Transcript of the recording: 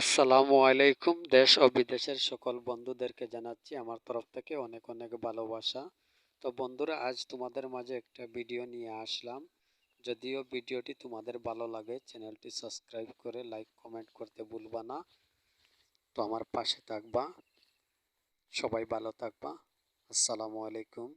আসসালামু আলাইকুম, দেশ ও বিদেশের সকল বন্ধুদেরকে জানাচ্ছি আমার তরফ থেকে অনেক অনেক ভালোবাসা। তো বন্ধুরা, আজ তোমাদের মাঝে একটা ভিডিও নিয়ে আসলাম। যদিও ভিডিওটি তোমাদের ভালো লাগে, চ্যানেলটি সাবস্ক্রাইব করে লাইক, কমেন্ট করতে ভুলবা না। তো আমার পাশে থাকবা। সবাই ভালো থাকবা। আসসালামু আলাইকুম।